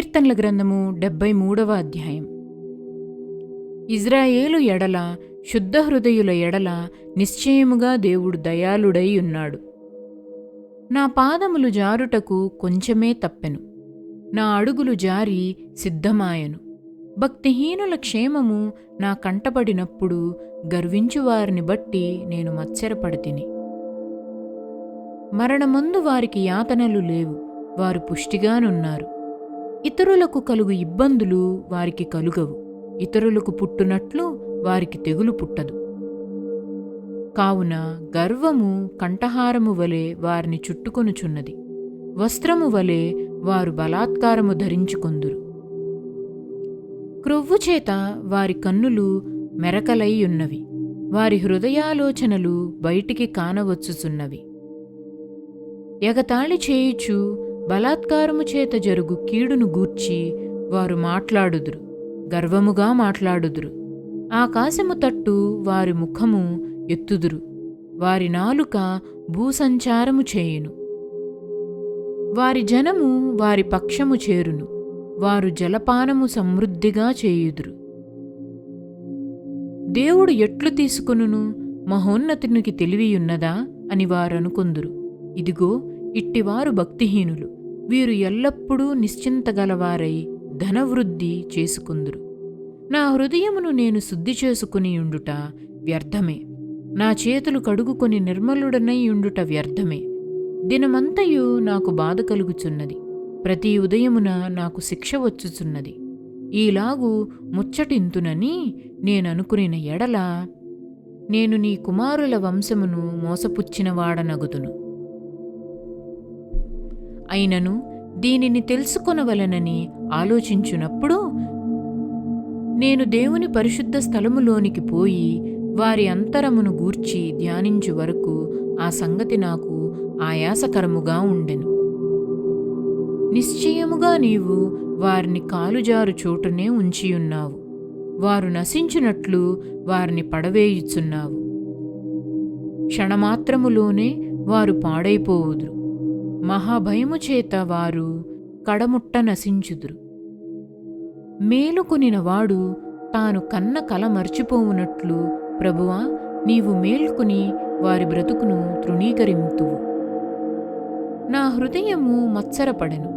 కీర్తనల గ్రంథము డెబ్బై మూడవ అధ్యాయం. ఇజ్రాయేలు ఎడల శుద్ధ హృదయుల ఎడల నిశ్చయముగా దేవుడు దయాళుడై ఉన్నాడు. నా పాదములు జారుటకు కొంచెమే తప్పెను. నా అడుగులు జారి సిద్ధమాయను. భక్తిహీనుల క్షేమము నా కంటపడినప్పుడు గర్వించువారిని బట్టి నేను మత్సరపడితిని. మరణమందు వారికి యాతనలు లేవు వారు పుష్టిగానున్నారు. ఇతరులకు కలుగు ఇబ్బందులు వారికి కలుగవు. ఇతరులకు పుట్టునట్లు వారికి తెగులు పుట్టదు. కావున గర్వము కంఠహారము వలె వారిని చుట్టుకొనుచున్నది. వస్త్రము వలె వారు బలాత్కారము ధరించుకొందురు. క్రొవ్వు చేత వారి కన్నులు మెరకలై ఉన్నవి వారి హృదయాలోచనలు బయటికి కానవచ్చుచున్నవి. ఎగతాళి చేయుచు బలాత్కారము చేత జరుగు కీడును గూర్చి వారు మాట్లాడుదురు గర్వముగా మాట్లాడుదురు. ఆకాశము తట్టు వారి ముఖము ఎత్తుదురు వారి నాలుక భూసంచారము చేయును. వారి జనము వారి పక్షము చేరును వారు జలపానము సమృద్ధిగా చేయుదురు. దేవుడు ఎట్లు తీసుకును మహోన్నతునికి తెలివియున్నదా అని వారనుకొందురు. ఇదిగో ఇట్టివారు భక్తిహీనులు. వీరు ఎల్లప్పుడూ నిశ్చింతగలవారై ధనవృద్ధి చేసుకుందురు. నా హృదయమును నేను శుద్ధి చేసుకుని ఉండుట వ్యర్థమే. నా చేతులు కడుగుకొని నిర్మలుడనై ఉండుట వ్యర్థమే. దినమంతయు నాకు బాధ కలుగుచున్నది. ప్రతి ఉదయమున నాకు శిక్ష వచ్చుచున్నది. ఈలాగు ముచ్చటింతునని నేననుకునిన ఎడల నేను నీ కుమారుల వంశమును మోసపుచ్చినవాడనగుదును అయినను దీనిని తెలుసుకొనవలనని ఆలోచించునప్పుడు నేను దేవుని పరిశుద్ధ స్థలములోనికి పోయి వారి అంతరమును గూర్చి ధ్యానించు వరకు ఆ సంగతి నాకు ఆయాసకరముగా ఉండెను. నిశ్చయముగా నీవు వారిని కాలుజారు చోటునే ఉంచియున్నావు. వారు నశించినట్లు వారిని పడవేయుచున్నావు. క్షణమాత్రములోనే వారు పాడైపోవుదురు. మహాభయము చేత వారు కడముట్ట నశించుదురు. మేలుకొనినవాడు తాను కన్న కల మర్చిపోవునట్లు ప్రభువా నీవు మేల్కొని వారి బ్రతుకును తృణీకరింతువు. నా హృదయము మత్సరపడెను.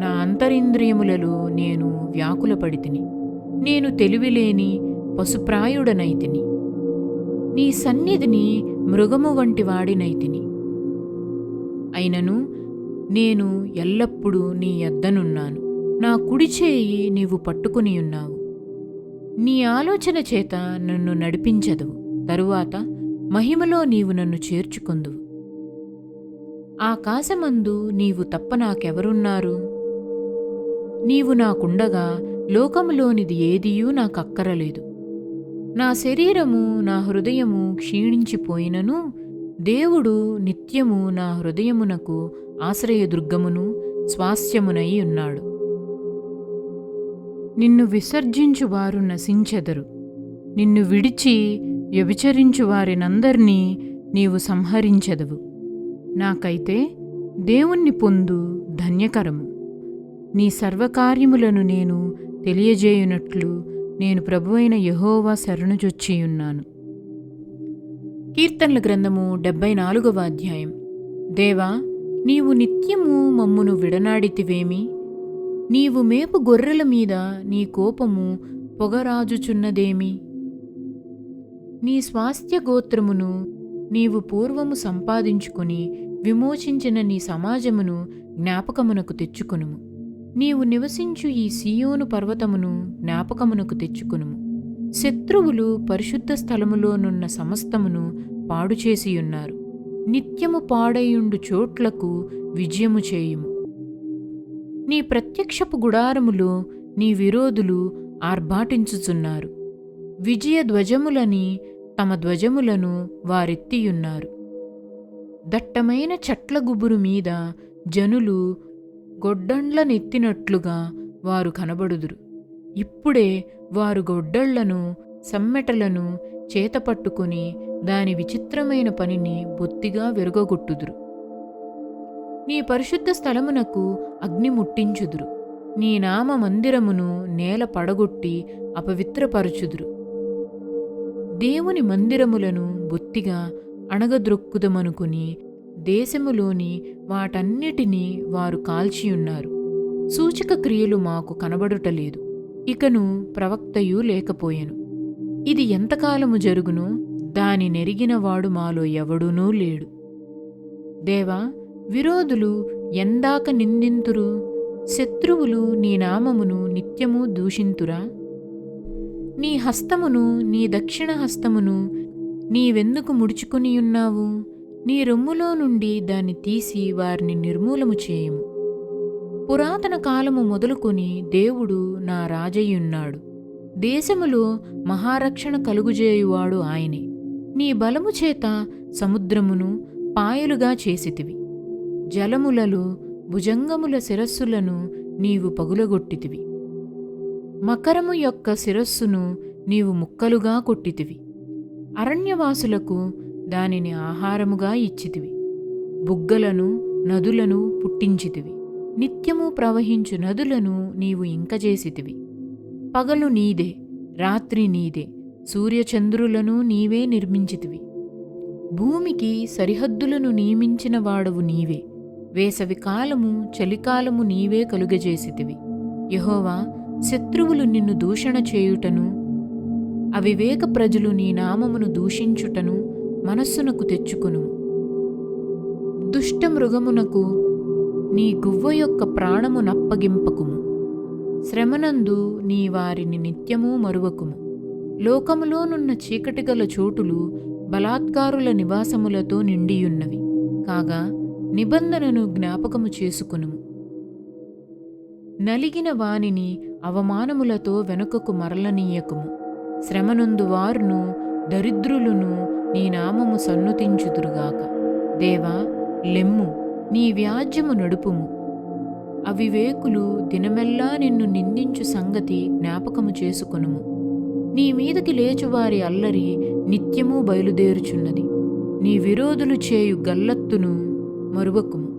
నా అంతరింద్రియములలో నేను వ్యాకులపడితిని. నేను తెలివిలేని పశుప్రాయుడనైతిని. నీ సన్నిధిని మృగము వంటి వాడినైతిని. అయినను నేను ఎల్లప్పుడూ నీ ఎద్దనున్నాను. నా కుడి చేయి నీవు పట్టుకుని ఉన్నావు. నీ ఆలోచన చేత నన్ను నడిపించదు తరువాత మహిమలో నీవు నన్ను చేర్చుకొందువు. ఆకాశమందు నీవు తప్ప నాకెవరున్నారు? నీవు నాకుండగా లోకములోనిది ఏదియూ నాకక్కరలేదు. నా శరీరము నా హృదయము క్షీణించిపోయినను దేవుడు నిత్యము నా హృదయమునకు ఆశ్రయదుర్గమును స్వాస్థ్యమునై ఉన్నాడు. నిన్ను విసర్జించువారు నశించెదరు. నిన్ను విడిచి వ్యభిచరించు వారినందరినీ నీవు సంహరించెదవు. నాకైతే దేవుణ్ణి పొందు ధన్యకరము. నీ సర్వకార్యములను నేను తెలియజేయునట్లు నేను ప్రభువైన యహోవా శరణుజొచ్చియున్నాను కీర్తనల గ్రంథము డెబ్బై నాలుగవ అధ్యాయం. దేవా నీవు నిత్యము మమ్మును విడనాడితివేమి? నీవు మేపు గొర్రెల మీద నీ కోపము పొగరాజుచున్నదేమి? నీ స్వాస్థ్య గోత్రమును నీవు పూర్వము సంపాదించుకొని విమోచించిన నీ సమాజమును జ్ఞాపకమునకు తెచ్చుకొనుము. నీవు నివసించు ఈ సియోను పర్వతమును జ్ఞాపకమునకు తెచ్చుకొనుము. శత్రువులు పరిశుద్ధ స్థలములోనున్న సమస్తమును పాడుచేసియున్నారు. నిత్యము పాడయుండు చోట్లకు విజయము చేయుము. నీ ప్రత్యక్షపు గుడారములో నీ విరోధులు ఆర్భాటించుచున్నారు. విజయ ధ్వజములని తమ ధ్వజములను వారెత్తియున్నారు. దట్టమైన చెట్ల గుబురు మీద జనులు గొడ్డండ్లనెత్తినట్లుగా వారు కనబడుదురు. ఇప్పుడే వారు గొడ్డళ్ళను సమ్మెటలను చేతపట్టుకుని దాని విచిత్రమైన పనిని బొత్తిగా విరగొట్టుదురు. నీ పరిశుద్ధ స్థలమునకు అగ్ని ముట్టించుదురు. నీ నామ మందిరమును నేల పడగొట్టి అపవిత్రపరచుదురు. దేవుని మందిరములను బొత్తిగా అణగద్రొక్కుదమనుకుని దేశములోని వాటన్నిటినీ వారు కాల్చియున్నారు. సూచక క్రియలు మాకు కనబడుటలేదు ఇకను ప్రవక్తయు లేకపోయెను. ఇది ఎంతకాలము జరుగును? దాని నెరిగినవాడు మాలో ఎవడునూ లేడు. దేవా విరోధులు ఎందాక నిందింతురు? శత్రువులు నీ నామమును నిత్యము దూషింతురా? నీ హస్తమును నీ దక్షిణ హస్తమును నీవెందుకు ముడుచుకునియున్నావు? నీ రొమ్ములో నుండి దాన్ని తీసి వారిని నిర్మూలము చేయము. పురాతన కాలము మొదలుకొని దేవుడు నా రాజయ్యున్నాడు. దేశములో మహారక్షణ కలుగుజేయువాడు ఆయనే. నీ బలము చేత సముద్రమును పాయలుగా చేసితివి. జలములలో భుజంగముల శిరస్సులను నీవు పగులగొట్టితివి. మకరము యొక్క శిరస్సును నీవు ముక్కలుగా కొట్టితివి. అరణ్యవాసులకు దానిని ఆహారముగా ఇచ్చితివి. బుగ్గలను నదులను పుట్టించితివి. నిత్యము ప్రవహించు నదులను నీవు ఇంకజేసితివి పగలు నీదే రాత్రి నీదే సూర్యచంద్రులను నీవే నిర్మించితివి. భూమికి సరిహద్దులను నియమించిన వాడవు నీవే వేసవి కాలము చలికాలము నీవే కలుగజేసితివి. యహోవా శత్రువులు నిన్ను దూషణ చేయుటను అవివేక ప్రజలు నీ నామమును దూషించుటను మనస్సునకు తెచ్చుకును దుష్ట మృగమునకు నీ గువ్వ యొక్క ప్రాణము నప్పగింపకుము. శ్రమనందు నీ వారిని నిత్యము మరువకుము. లోకములోనున్న చీకటిగల చోటులు బలాత్కారుల నివాసములతో నిండియున్నవి. కాగా నిబంధనను జ్ఞాపకము చేసుకునుము. నలిగిన వానిని అవమానములతో వెనుకకు మరలనీయకుము. శ్రమనందు వారును దరిద్రులును నీ నామము సన్నుతించుదురుగాక. దేవా లెమ్ము. నీ వ్యాజ్యము నడుపుము. అవివేకులు దినమెల్లా నిన్ను నిందించు సంగతి జ్ఞాపకము చేసుకొనుము. నీ మీదకి లేచువారి అల్లరి నిత్యము బయలుదేరుచున్నది. నీ విరోధులు చేయు గల్లత్తును మరువకుము.